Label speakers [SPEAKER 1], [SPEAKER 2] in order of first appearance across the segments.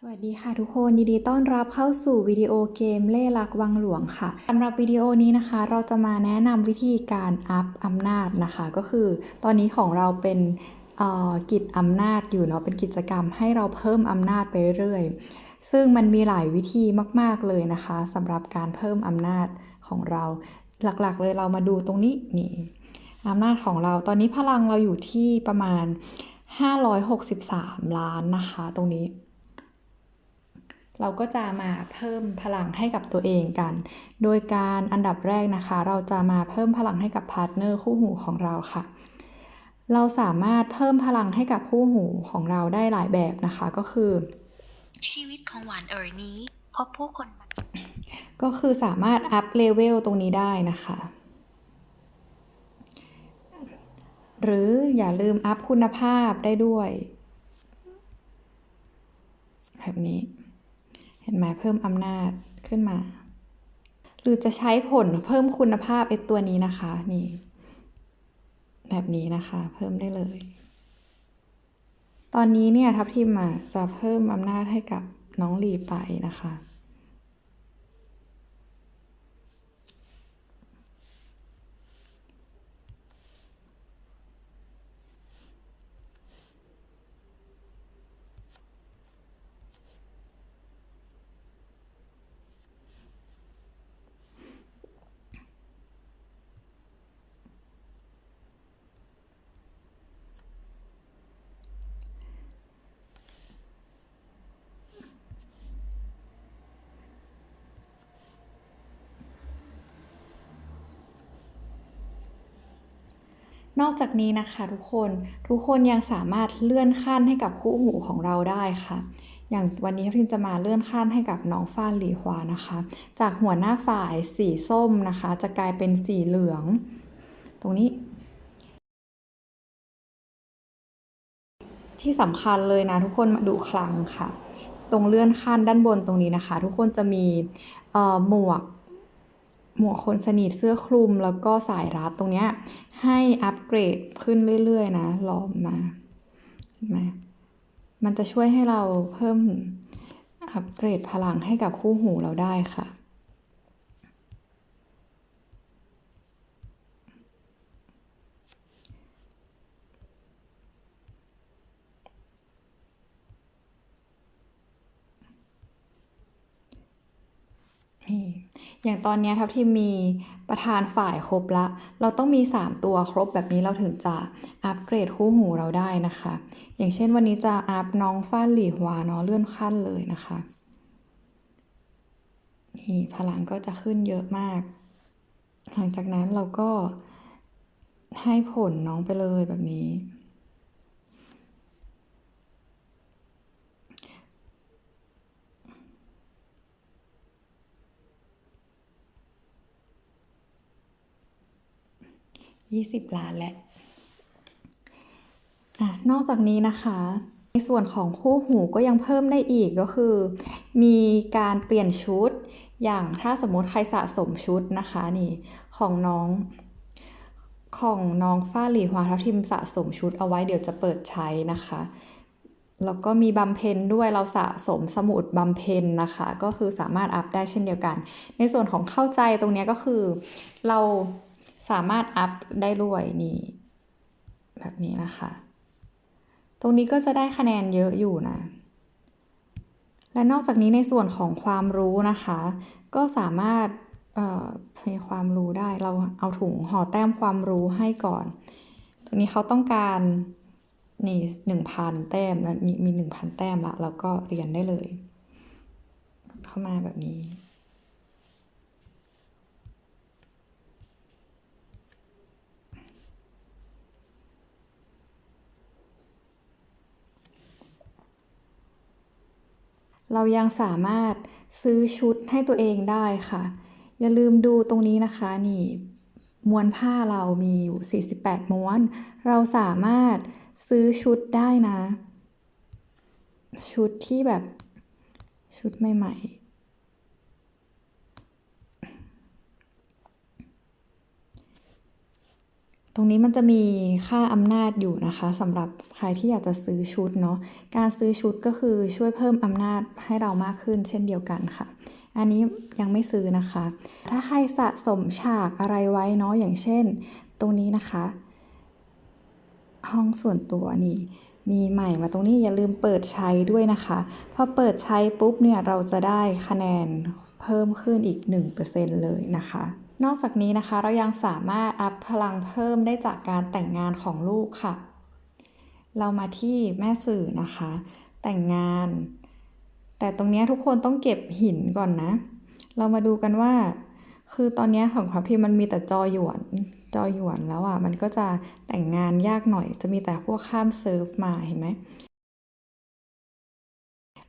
[SPEAKER 1] สวัสดีค่ะทุกคนยินดีต้อนรับเข้าสู่วิดีโอเกมเล่ลักวังหลวงค่ะสำหรับวิดีโอนี้นะคะ เราจะมาแนะนำวิธีการอัพอำนาจนะคะ ก็คือตอนนี้ของเราเป็นกิจอำนาจอยู่เนาะเป็นกิจกรรมให้เราเพิ่มอำนาจไปเรื่อยๆซึ่งมันมีหลายวิธีมากๆเลยนะคะสำหรับการเพิ่มอำนาจของเรา หลักๆเลยเรามาดูตรงนี้นี่อำนาจของเราตอนนี้พลังเราอยู่ที่ประมาณ 563 ล้านนะคะ ตรงนี้ เราก็จะมาเพิ่มพลังให้กับตัวเองกัน โดยการอันดับแรกนะคะ เราจะมาเพิ่มพลังให้กับพาร์ทเนอร์คู่หูของเราค่ะ เราสามารถเพิ่มพลังให้กับคู่หูของเราได้หลายแบบนะคะก็คือ
[SPEAKER 2] ชีวิตของหวานเอ๋ยนี้พบผู้คน
[SPEAKER 1] ก็คือสามารถอัพเลเวลตรงนี้ได้นะคะ หรืออย่าลืมอัพคุณภาพได้ด้วย แบบนี้ เห็นไหมเพิ่มอำนาจขึ้นมา หรือจะใช้ผลเพิ่มคุณภาพไอตัวนี้นะคะนี่แบบนี้นะคะ เพิ่มได้เลย ตอนนี้เนี่ยทัพทิมจะเพิ่มอำนาจให้กับน้องลีไปนะคะ นอกจากนี้นะคะทุกคนทุกคนยังสามารถเลื่อนขั้นให้กับคู่หูของเราได้ค่ะ อย่างวันนี้พิมจะมาเลื่อนขั้นให้กับน้องฟ้านหลีฮวานะคะ จากหัวหน้าฝ่ายสีส้มนะคะ จะกลายเป็นสีเหลือง ตรงนี้ที่สำคัญเลยนะทุกคนมาดูคลังค่ะ ตรงเลื่อนขั้นด้านบนตรงนี้นะคะ ทุกคนจะมีหมวก หมวกคนสนิทเสื้อคลุมแล้วก็สายรัดตรงเนี้ยให้อัปเกรดขึ้นเรื่อยๆนะลอมมาเห็นไหมมันจะช่วยให้เราเพิ่มอัปเกรดพลังให้กับคู่หูเราได้ค่ะ นี่ อย่างตอนนี้ทัพทีมมีประธานฝ่ายครบละ เราต้องมี 3 ตัวครบแบบนี้เราถึงจะอัปเกรดคู่หูเราได้นะคะ อย่างเช่นวันนี้จะอัพน้องฟ้านหลี่หวาเนาะเลื่อนขั้นเลยนะคะนี่พลังก็จะขึ้นเยอะมาก หลังจากนั้นเราก็ให้ผลน้องไปเลยแบบนี้ 20 ล้านแหละอะนอกจากนี้นะคะ ในส่วนของคู่หูก็ยังเพิ่มได้อีกก็คือ มีการเปลี่ยนชุด อย่างถ้าสมมติใครสะสมชุดนะคะนี่ของน้องของน้องฟ้าหลีหวาทัพทิมสะสมชุดเอาไว้เดี๋ยวจะเปิดใช้นะคะ แล้วก็มีบำเพ็ญด้วยเราสะสมสมุดบำเพ็ญนะคะ ก็คือสามารถอัพได้เช่นเดียวกัน ในส่วนของเข้าใจตรงนี้ก็คือ เรา สามารถอัพได้ด้วยนี่แบบนี้นะคะ ตรงนี้ก็จะได้คะแนนเยอะอยู่นะ และนอกจากนี้ในส่วนของความรู้นะคะ ก็สามารถเอ่อมีความรู้ได้เราเอาถุงห่อแต้มความรู้ให้ก่อน ตรงนี้เขาต้องการนี่หนึ่งพันแต้มมีมีหนึ่งพันแต้มละแล้วก็เรียนได้เลย เข้ามาแบบนี้ เรายังสามารถซื้อชุดให้ตัวเองได้ค่ะ อย่าลืมดูตรงนี้นะคะนี่ม้วนผ้าเรามีอยู่ 48 ม้วน เราสามารถซื้อชุดได้นะ ชุดที่แบบชุดใหม่ ๆ ตรงนี้มันจะมีค่าอำนาจอยู่นะคะสำหรับใครที่อยากจะซื้อชุดเนาะการซื้อชุดก็คือช่วยเพิ่มอำนาจให้เรามากขึ้นเช่นเดียวกันค่ะ อันนี้ยังไม่ซื้อนะคะ ถ้าใครสะสมฉากอะไรไว้เนาะอย่างเช่น ตรงนี้นะคะ ห้องส่วนตัวนี่มีใหม่มาตรงนี้อย่าลืมเปิดใช้ด้วยนะคะพอเปิดใช้ปุ๊บเนี่ยเราจะได้คะแนนเพิ่มขึ้นอีก 1%เลยนะคะ นอกจากนี้นะคะเรายังสามารถอัพพลังเพิ่มได้จากการแต่งงานของลูกค่ะ เรามาที่แม่สื่อนะคะ แต่งงาน แต่ตรงนี้ทุกคนต้องเก็บหินก่อนนะ เรามาดูกันว่า คือตอนนี้ของความที่มันมีแต่จอหยวน จอหยวนแล้วอะมันก็จะแต่งงานยากหน่อย จะมีแต่พวกข้ามเซิร์ฟมาเห็นไหม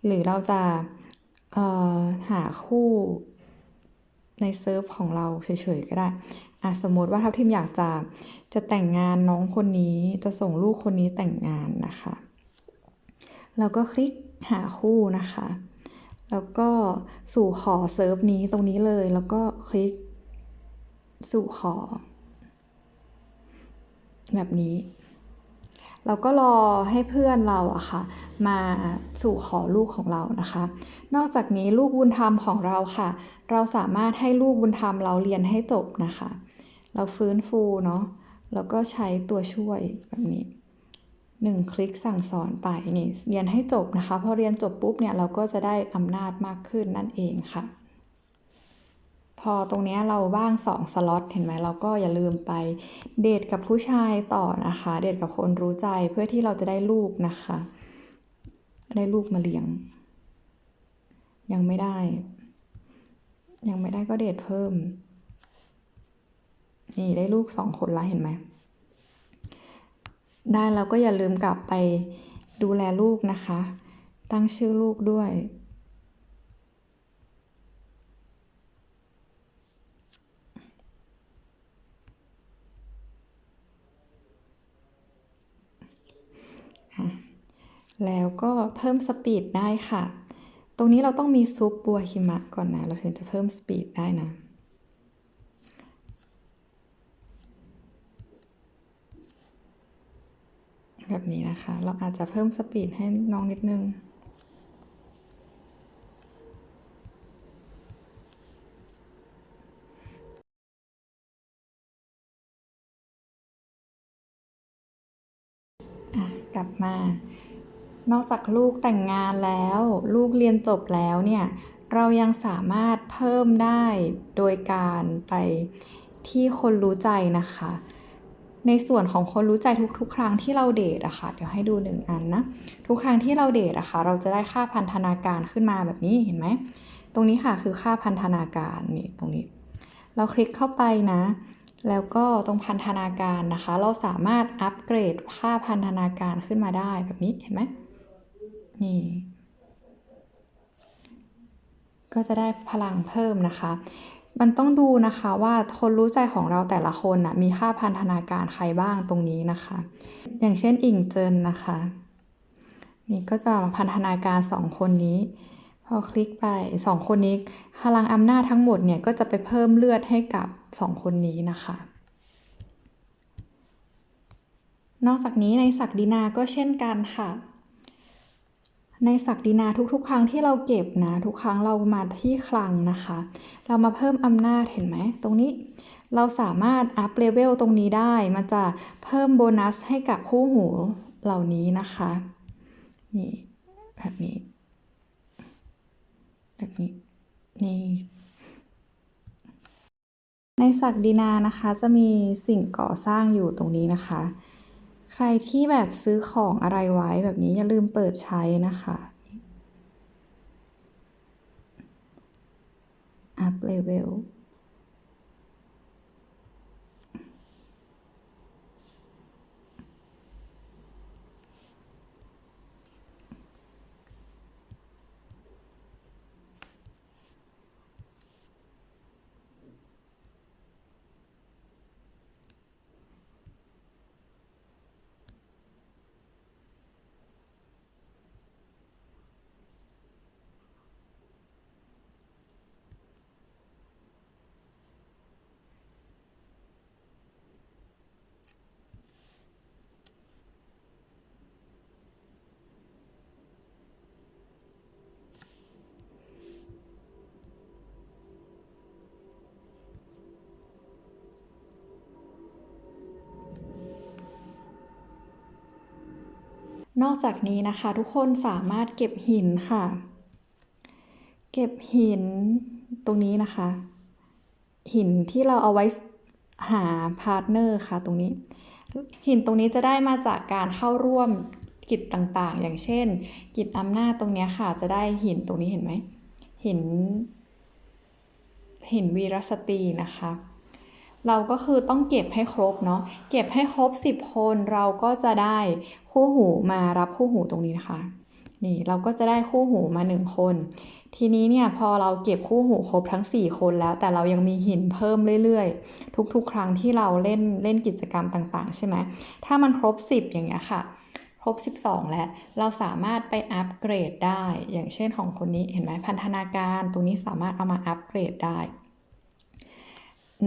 [SPEAKER 1] หรือเราจะหาคู่ ในเซิร์ฟของเราเฉยๆก็ได้อะสมมติว่าทัพทิมอยากจะจะแต่งงานน้องคนนี้จะส่งลูกคนนี้แต่งงานนะคะ เราก็คลิกหาคู่นะคะ แล้วก็สู่ขอเซิร์ฟนี้ตรงนี้เลย แล้วก็คลิกสู่ขอ แบบนี้ เราก็รอให้เพื่อนเราอะค่ะ มาสู่ขอลูกของเรานะคะ นอกจากนี้ลูกบุญธรรมของเราค่ะ เราสามารถให้ลูกบุญธรรมเราเรียนให้จบนะคะ เราฟื้นฟูเนาะแล้วก็ใช้ตัวช่วยแบบนี้หนึ่งคลิกสั่งสอนไปนี่เรียนให้จบนะคะพอเรียนจบปุ๊บเนี่ยเราก็จะได้อำนาจมากขึ้นนั่นเองค่ะ อตรงนี้เราบ้างสองสล็อตเห็นไหมเราก็อย่าลืมไปเดทกับผู้ชายต่อนะคะ เดทกับคนรู้ใจเพื่อที่เราจะได้ลูกนะคะ ได้ลูกมาเลี้ยง ยังไม่ได้ ยังไม่ได้ก็เดทเพิ่ม นี่ได้ลูกสองคนละเห็นไหมได้แล้วก็อย่าลืมกลับไปดูแลลูกนะคะ ตั้งชื่อลูกด้วย แล้วก็เพิ่มสปีดได้ค่ะ ตรงนี้เราต้องมีซุปบัวหิมะก่อนนะ เราถึงจะเพิ่มสปีดได้นะ แบบนี้นะคะ เราอาจจะเพิ่มสปีดให้น้องนิดนึงกลับมา นอกจากลูกแต่งงานแล้ว ลูกเรียนจบแล้วเนี่ย เรายังสามารถเพิ่มได้โดยการไปที่คนรู้ใจนะคะ ในส่วนของคนรู้ใจทุกๆ ครั้งที่เราเดทอะค่ะ เดี๋ยวให้ดูหนึ่งอันนะ ทุกครั้งที่เราเดทอะค่ะ เราจะได้ค่าพันธนาการขึ้นมาแบบนี้เห็นไหม ตรงนี้ค่ะคือค่าพันธนาการนี่ตรงนี้ เราคลิกเข้าไปนะ แล้วก็ตรงพันธนาการนะคะ เราสามารถอัปเกรดค่าพันธนาการขึ้นมาได้แบบนี้เห็นไหม นี่ ก็จะได้พลังเพิ่มนะคะ มันต้องดูนะคะว่าคนรู้ใจของเราแต่ละคนน่ะมีค่าพันธนาการใครบ้างตรงนี้นะคะ อย่างเช่นอิงเจินนะคะ นี่ก็จะพันธนาการสองคนนี้พอคลิกไปสองคนนี้พลังอำนาจทั้งหมดเนี่ยก็จะไปเพิ่มเลือดให้กับสองคนนี้นะคะ นอกจากนี้ในศักดินาก็เช่นกันค่ะ ในศักดินาทุกๆ ครั้งที่เราเก็บนะ ทุกครั้งเรามาที่คลังนะคะ เรามาเพิ่มอำนาจเห็นไหม ตรงนี้เราสามารถอัพเลเวลตรงนี้ได้ มันจะเพิ่มโบนัสให้กับคู่หูเหล่านี้นะคะ นี่แบบนี้ แบบนี้ นี่ในศักดินานะคะจะมีสิ่งก่อสร้างอยู่ตรงนี้นะคะ ใครที่แบบซื้อของอะไรไว้แบบนี้อย่าลืมเปิดใช้นะคะอัพเลเวล นอกจากนี้นะคะทุกคนสามารถเก็บหินค่ะ เก็บหินตรงนี้นะคะ หินที่เราเอาไว้หาพาร์ทเนอร์ค่ะตรงนี้ หินตรงนี้จะได้มาจากการเข้าร่วมกิจต่างๆ อย่างเช่น กิจอำนาจตรงนี้ค่ะ จะได้หินตรงนี้เห็นไหมหินหินวีรสตรีนะคะ เราก็คือต้องเก็บให้ครบเนาะเก็บให้ครบ 10 คนเราก็จะได้คู่หูมารับคู่หูตรงนี้นะคะนี่เราก็จะได้คู่หูมา 1 คน ทีนี้เนี่ยพอเราเก็บคู่หูครบทั้ง 4 คนแล้ว แต่เรายังมีหินเพิ่มเรื่อยๆ ทุกๆ ครั้งที่เราเล่นเล่นกิจกรรมต่างๆ ใช่ไหมถ้ามันครบ 10 อย่างเงี้ยค่ะ ครบ 12 แล้ว เราสามารถไปอัปเกรดได้ อย่างเช่นของคนนี้เห็นไหมพันธนาการตรงนี้สามารถเอามาอัปเกรดได้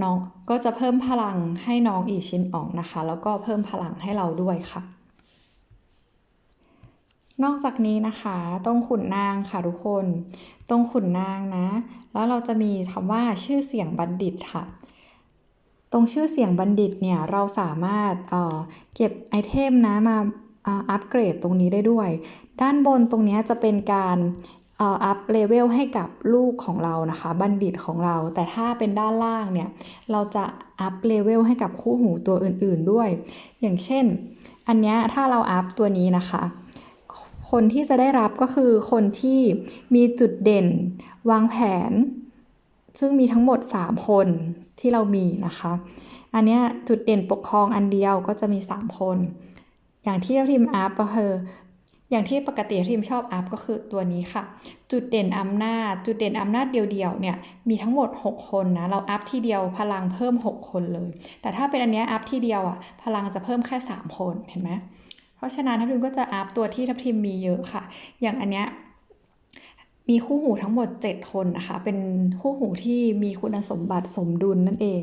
[SPEAKER 1] น้องก็จะเพิ่มพลังให้น้องอีชินอองนะคะ แล้วก็เพิ่มพลังให้เราด้วยค่ะ นอกจากนี้นะคะตรงขุนนางค่ะทุกคน ตรงขุนนางนะ แล้วเราจะมีคำว่าชื่อเสียงบัณฑิตค่ะ ตรงชื่อเสียงบัณฑิตเนี่ยเราสามารถเอ่อเก็บไอเทมนะมาอัปเกรดตรงนี้ได้ด้วย ด้านบนตรงนี้จะเป็นการ อ่ออัพเลเวลให้กับลูกของเรานะคะ บัณฑิตของเรา แต่ถ้าเป็นด้านล่างเนี่ย เราจะอัพเลเวลให้กับคู่หูตัวอื่นๆด้วย อย่างเช่น อันนี้ถ้าเราอัพตัวนี้นะคะ คนที่จะได้รับก็คือคนที่มีจุดเด่น วางแผน ซึ่งมีทั้งหมด 3 คนที่เรามีนะคะ อันนี้จุดเด่นปกครองอันเดียวก็จะมี 3 คน อย่างที่เราทีมอัพก็คือ อย่างที่ปกติทีมชอบอัพก็คือตัวนี้ค่ะ จุดเด่นอำนาจ จุดเด่นอำนาจเดียวๆเนี่ยมีทั้งหมด 6 คนนะ เราอัพทีเดียวพลังเพิ่ม 6 คนเลย แต่ถ้าเป็นอันเนี้ยอัพทีเดียวอะพลังจะเพิ่มแค่ 3 คนเห็นไหมเพราะฉะนั้นทัพทิมก็จะอัพตัวที่ทัพทิมมีเยอะค่ะ อย่างอันเนี้ยมีคู่หูทั้งหมด 7 คนนะคะ เป็นคู่หูที่มีคุณสมบัติสมดุลนั่นเอง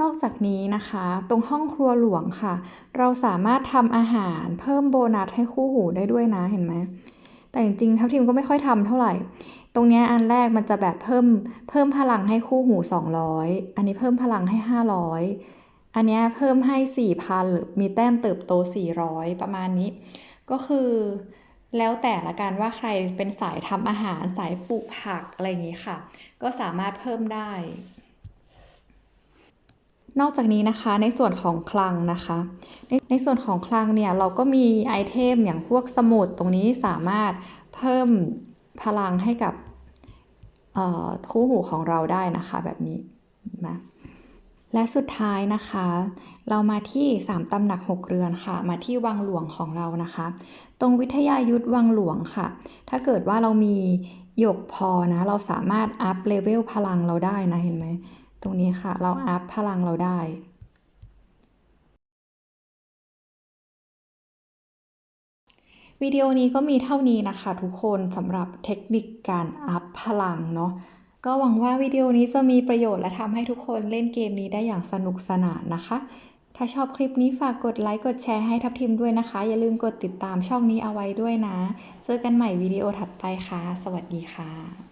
[SPEAKER 1] นอกจากนี้นะคะ ตรงห้องครัวหลวงค่ะ เราสามารถทำอาหารเพิ่มโบนัสให้คู่หูได้ด้วยนะเห็นไหมแต่จริงๆทัพทิมก็ไม่ค่อยทำเท่าไหร่ ตรงนี้อันแรกมันจะแบบเพิ่มเพิ่มพลังให้คู่หู 200 อันนี้เพิ่มพลังให้ 500 อันนี้เพิ่มให้ 4,000 หรือมีแต้มเติบโต 400 ประมาณนี้ ก็คือแล้วแต่ละกันว่าใครเป็นสายทำอาหารสายปลูกผักอะไรอย่างนี้ค่ะ ก็สามารถเพิ่มได้ นอกจากนี้นะคะในส่วนของคลังนะคะในในส่วนของคลังเนี่ยเราก็มีไอเทมอย่างพวกสมุดตรงนี้สามารถเพิ่มพลังให้กับคู่หูของเราได้นะคะแบบนี้นไหมและสุดท้ายนะคะ เรามาที่สามตำหนักหกเรือนค่ะ มาที่วังหลวงของเรานะคะ ตรงวิทยายุทธวังหลวงค่ะ ถ้าเกิดว่าเรามีหยกพอนะ เราสามารถอัพเลเวลพลังเราได้นะเห็นไหม ตรงนี้ค่ะ เราอัพพลังเราได้ วิดีโอนี้ก็มีเท่านี้นะคะทุกคนสำหรับเทคนิคการอัพพลังเนาะก็หวังว่าวิดีโอนี้จะมีประโยชน์และทำให้ทุกคนเล่นเกมนี้ได้อย่างสนุกสนานนะคะ ถ้าชอบคลิปนี้ฝากกดไลค์กดแชร์ให้ทับทิมด้วยนะคะ อย่าลืมกดติดตามช่องนี้เอาไว้ด้วยนะ เจอกันใหม่วิดีโอถัดไปค่ะ สวัสดีค่ะ